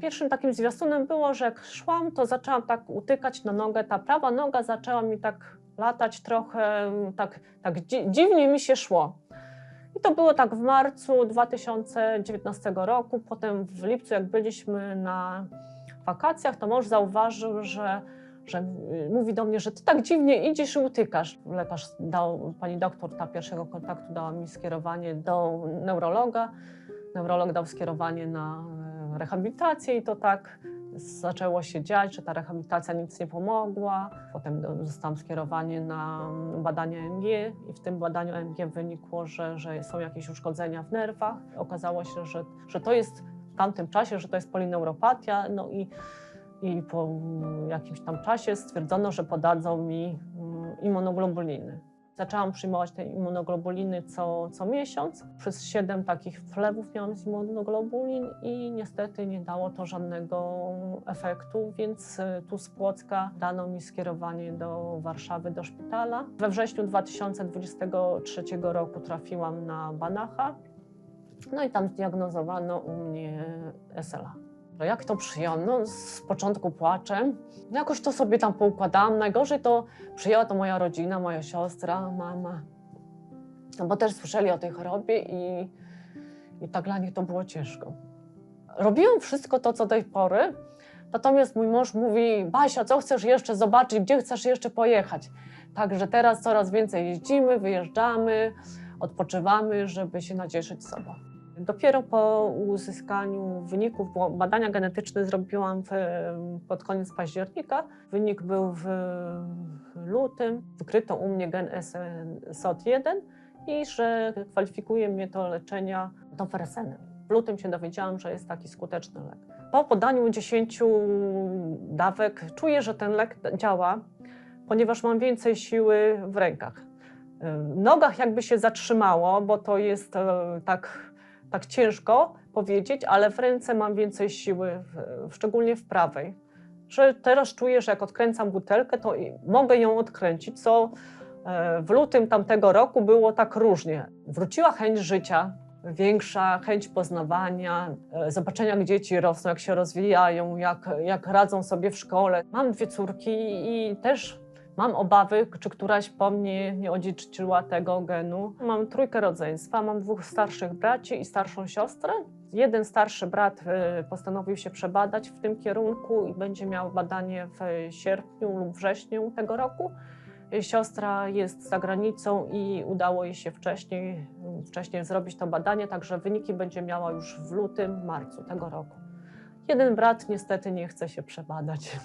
Pierwszym takim zwiastunem było, że jak szłam, to zaczęłam tak utykać na nogę. Ta prawa noga zaczęła mi tak latać trochę, tak, tak dzi- dziwnie mi się szło. I to było tak w marcu 2019 roku. Potem w lipcu, jak byliśmy na wakacjach, to mąż zauważył, że, że y, mówi do mnie, że ty tak dziwnie idziesz i utykasz. Lekarz dał, pani doktor, ta pierwszego kontaktu dała mi skierowanie do neurologa. Neurolog dał skierowanie na e, rehabilitację i to tak zaczęło się dziać, że ta rehabilitacja nic nie pomogła. Potem zostałam skierowanie na badanie MG i w tym badaniu MG wynikło, że, że są jakieś uszkodzenia w nerwach. Okazało się, że, że to jest w tamtym czasie, że to jest polineuropatia, no i, i po jakimś tam czasie stwierdzono, że podadzą mi mm, immunoglobuliny. Zaczęłam przyjmować te immunoglobuliny co, co miesiąc. Przez 7 takich wlewów miałam z immunoglobulin i niestety nie dało to żadnego efektu, więc y, tu z Płocka dano mi skierowanie do Warszawy, do szpitala. We wrześniu 2023 roku trafiłam na Banacha, no i tam zdiagnozowano u mnie SLA. No jak to przyjąłem? No z początku płaczem. No jakoś to sobie tam poukładałam. Najgorzej to przyjęła to moja rodzina, moja siostra, mama. No bo też słyszeli o tej chorobie i, i tak dla nich to było ciężko. Robiłam wszystko to, co do tej pory, natomiast mój mąż mówi, Basia, co chcesz jeszcze zobaczyć, gdzie chcesz jeszcze pojechać? Także teraz coraz więcej jeździmy, wyjeżdżamy, odpoczywamy, żeby się nacieszyć sobą. Dopiero po uzyskaniu wyników, bo badania genetyczne zrobiłam pod koniec października. Wynik był w, lutym. Wykryto u mnie gen SOT1 i że kwalifikuje mnie do leczenia tofersenem. W lutym się dowiedziałam, że jest taki skuteczny lek. Po podaniu 10 dawek czuję, że ten lek działa, ponieważ mam więcej siły w rękach. Nogach jakby się zatrzymało, bo to jest e, tak tak ciężko powiedzieć, ale w ręce mam więcej siły, szczególnie w prawej. Że teraz czuję, że jak odkręcam butelkę, to mogę ją odkręcić, co e, w lutym tamtego roku było tak różnie. Wróciła chęć życia, większa chęć poznawania, e, zobaczenia, jak dzieci rosną, jak się rozwijają, jak, jak radzą sobie w szkole. Mam dwie córki i też Mam obawy, czy któraś po mnie nie odziedziczyła tego genu. Mam trójkę rodzeństwa, mam dwóch starszych braci i starszą siostrę. Jeden starszy brat y, postanowił się przebadać w tym kierunku i będzie miał badanie w sierpniu lub wrześniu tego roku. Siostra jest za granicą i udało jej się wcześniej, wcześniej zrobić to badanie, także wyniki będzie miała już w lutym, marcu tego roku. Jeden brat niestety nie chce się przebadać.